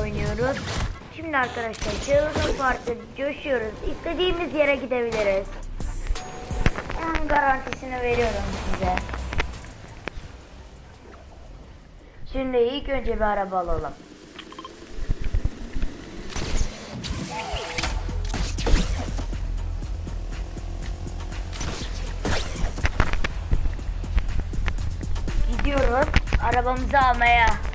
oynuyoruz. Şimdi arkadaşlar Çığlık'ın Park'ta coşuyoruz. İstediğimiz yere gidebiliriz. Ben garantisini veriyorum size. Şimdi ilk önce bir araba alalım. Gidiyoruz arabamızı almaya.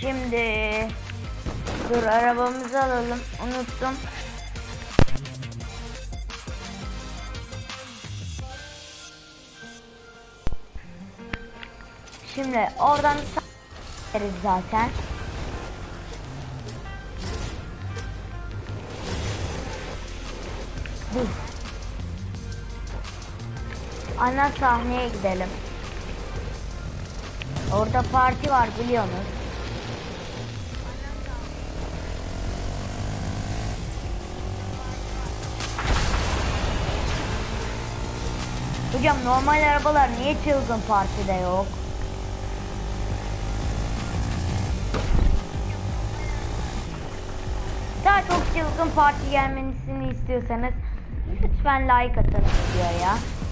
Şimdi dur arabamızı alalım. Unuttum. Şimdi oradan sağ zaten. Dur. Ana sahneye gidelim. Orada parti var biliyorsunuz. Hocam normal arabalar niye çılgın partide yok? Daha çok çılgın parti gelmesini istiyorsanız lütfen like atın videoya. Aa.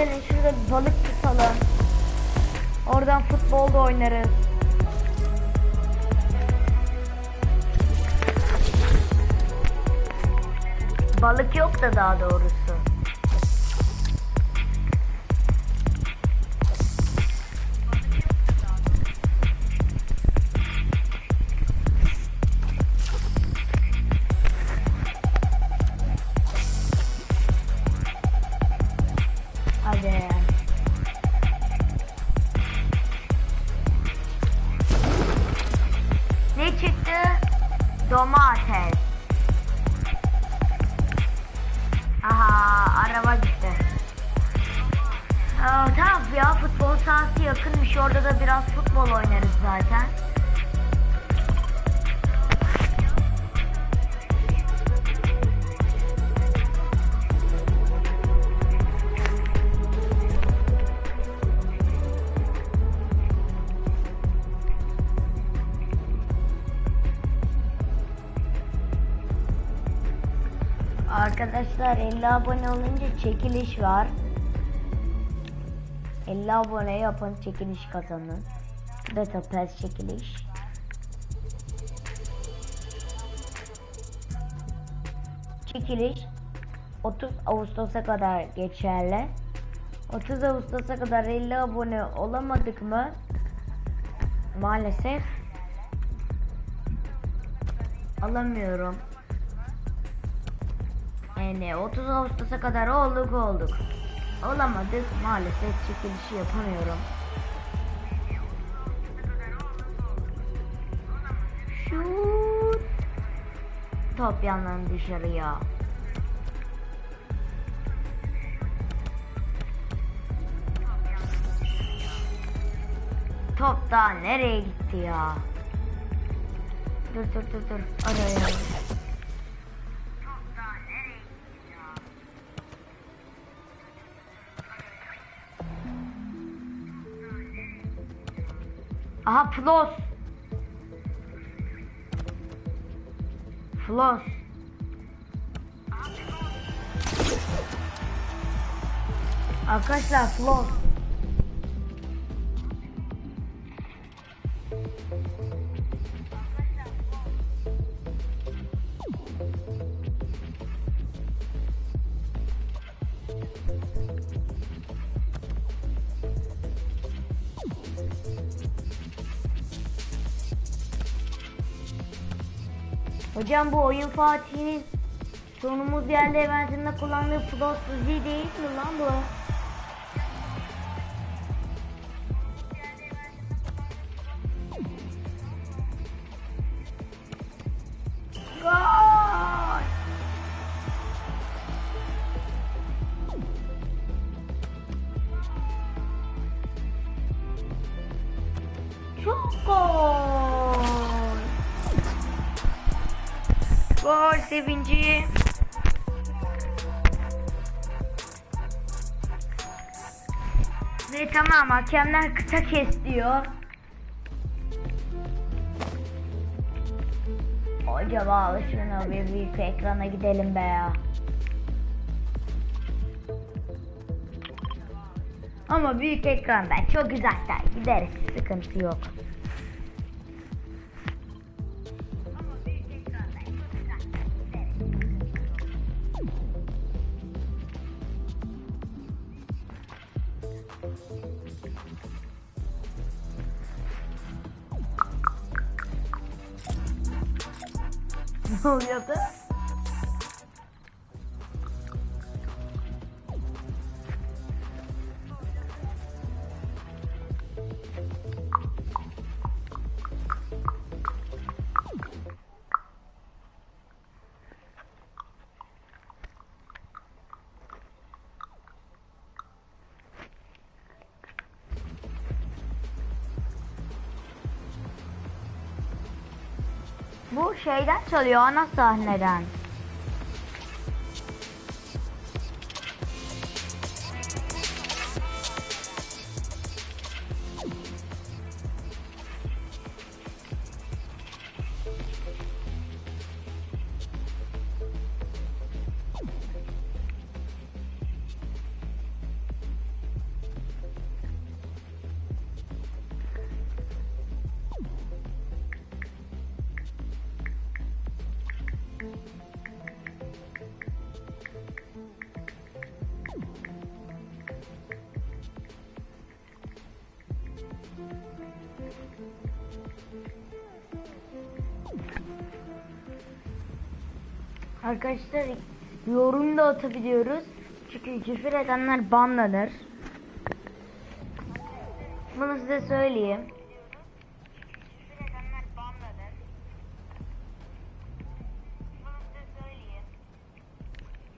Gelin şurada balık tutalım. Oradan futbol da oynarız. Balık yok da daha doğrusu. Ya futbol sahası yakınmış orada da biraz futbol oynarız zaten. Arkadaşlar 50 abone olunca çekiliş var. 50 abone yapın çekiliş kazanın. Beta Pass çekiliş. Çekiliş 30 Ağustos'a kadar geçerli. 30 Ağustos'a kadar 50 abone olamadık mı? Maalesef alamıyorum. Yani 30 Ağustos'a kadar olduk olduk. Olamadık maalesef çekilişi yapamıyorum. Şut. Top yandan dışarıya. Top daha nereye gitti ya? Dur dur dur dur. Araya. Aha floss. Floss. Arkadaşlar floss. Hocam bu oyun Fatih'in sonumuz geldi eventinde kullandığı Plus Uzi değil mi lan bu? Gol sevinci. Ve tamam hakemler kısa kes diyor. Acaba al şunu bir büyük ekrana gidelim be ya. Ama büyük ekranda çok uzaktan gideriz sıkıntı yok. Oluyordu? Şeyden çalıyor ana sahneden. Arkadaşlar yorum da atabiliyoruz. Çünkü küfür edenler banlanır. Bunu size söyleyeyim.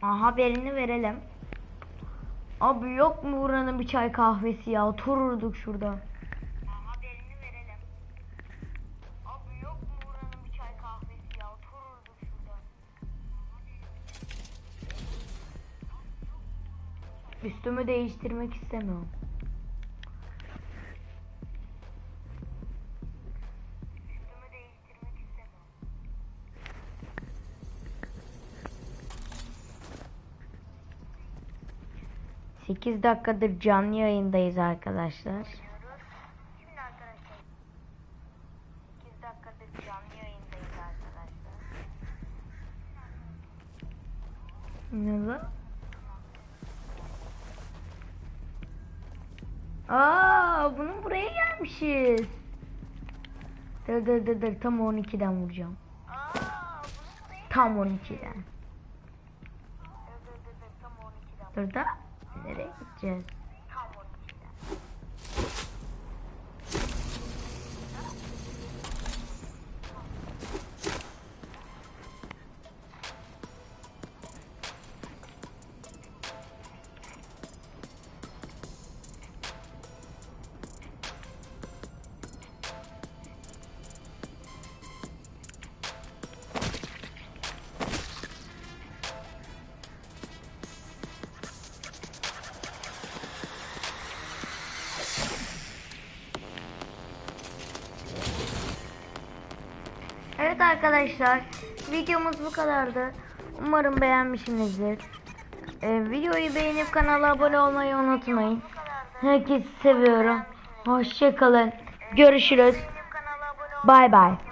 Aha, haberini verelim. Abi yok mu buranın bir çay kahvesi ya? Otururduk şurada. Üstümü değiştirmek istemiyorum. Sekiz dakikadır canlı yayındayız arkadaşlar. Şimdi arkadaşlar 8 dakikadır canlı yayındayız arkadaşlar. Ne lan? Aa, bunun buraya gelmişiz. Dur dur dur dur tam 12'den vuracağım. Tam 12'den. Dur da nereye gideceğiz? Evet arkadaşlar videomuz bu kadardı. Umarım beğenmişsinizdir. Ee, videoyu beğenip kanala abone olmayı unutmayın. Herkesi seviyorum. Hoşçakalın. Görüşürüz. Bay bay.